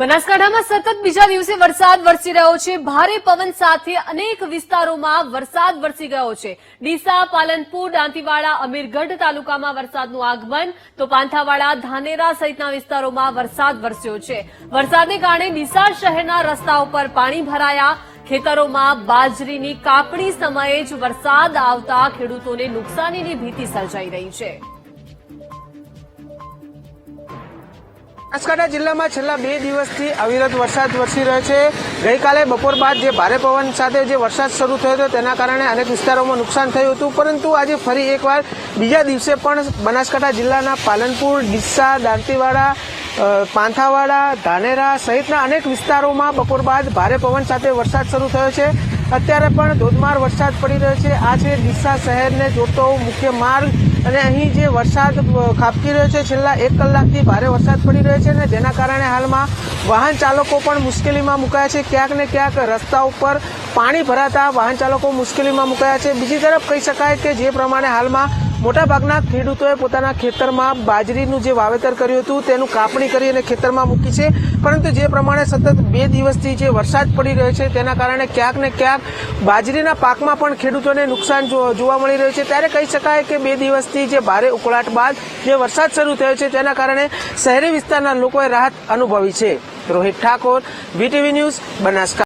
બનાસકાંઠામાં સતત બીજા દિવસે વરસાદ વરસી રહ્યો છે. ભારે પવન સાથે અનેક વિસ્તારોમાં વરસાદ વરસી ગયો છે. ડીસા, પાલનપુર, દાંતીવાડા, અમીરગઢ તાલુકામાં વરસાદનું આગમન. તો પાંથાવાડા, ધાનેરા સહિતના વિસ્તારોમાં વરસાદ વરસ્યો છે. વરસાદને કારણે ડીસા શહેરના રસ્તા ઉપર પાણી ભરાયા. ખેતરોમાં બાજરીની કાપણી સમયે જ વરસાદ આવતા ખેડૂતોને નુકસાનીની ભીતિ સર્જાઈ રહી છે. બનાસકાંઠા જિલ્લામાં છેલ્લા બે દિવસથી અવિરત વરસાદ વરસી રહ્યો છે. ગઈકાલે બપોર બાદ જે ભારે પવન સાથે જે વરસાદ શરૂ થયો હતો તેના કારણે અનેક વિસ્તારોમાં નુકસાન થયું હતું. પરંતુ આજે ફરી એકવાર બીજા દિવસે પણ બનાસકાંઠા જિલ્લાના પાલનપુર, ડીસા, દાંતીવાડા પાંથાવાડા, ધાનેરા સહિતના અનેક વિસ્તારોમાં બપોર બાદ ભારે પવન સાથે વરસાદ શરૂ થયો છે. અત્યારે પણ ધોધમાર વરસાદ પડી રહ્યો છે. આ છે ડીસા શહેરને જોડતો મુખ્ય માર્ગ. અને અહીં જે વરસાદ ખાબકી રહ્યો છે, છેલ્લા એક કલાકથી ભારે વરસાદ પડી રહ્યો છે અને જેના કારણે હાલમાં વાહન ચાલકો પણ મુશ્કેલીમાં મુકાયા છે. ક્યાંક ને ક્યાંક રસ્તા ઉપર પાણી ભરાતા વાહન ચાલકો મુશ્કેલીમાં મુકાયા છે. બીજી તરફ કહી શકાય કે જે પ્રમાણે હાલમાં મોટાભાગના ખેડૂતોએ પોતાના ખેતરમાં બાજરીનું જે વાવેતર કર્યું હતું, તેનું કાપણી કરી અને ખેતરમાં મૂકી છે. પરંતુ જે પ્રમાણે સતત બે દિવસથી જે વરસાદ પડી રહ્યો છે, તેના કારણે ક્યાંક ને ક્યાંક બાજરીના પાકમાં પણ ખેડૂતોને નુકસાન જોવા મળી રહ્યું છે. ત્યારે કહી શકાય કે બે દિવસથી જે ભારે ઉકળાટ બાદ જે વરસાદ શરૂ થયો છે, તેના કારણે શહેરી વિસ્તારના લોકોએ રાહત અનુભવી છે. Rohit Thakor BTV news, Banaskantha.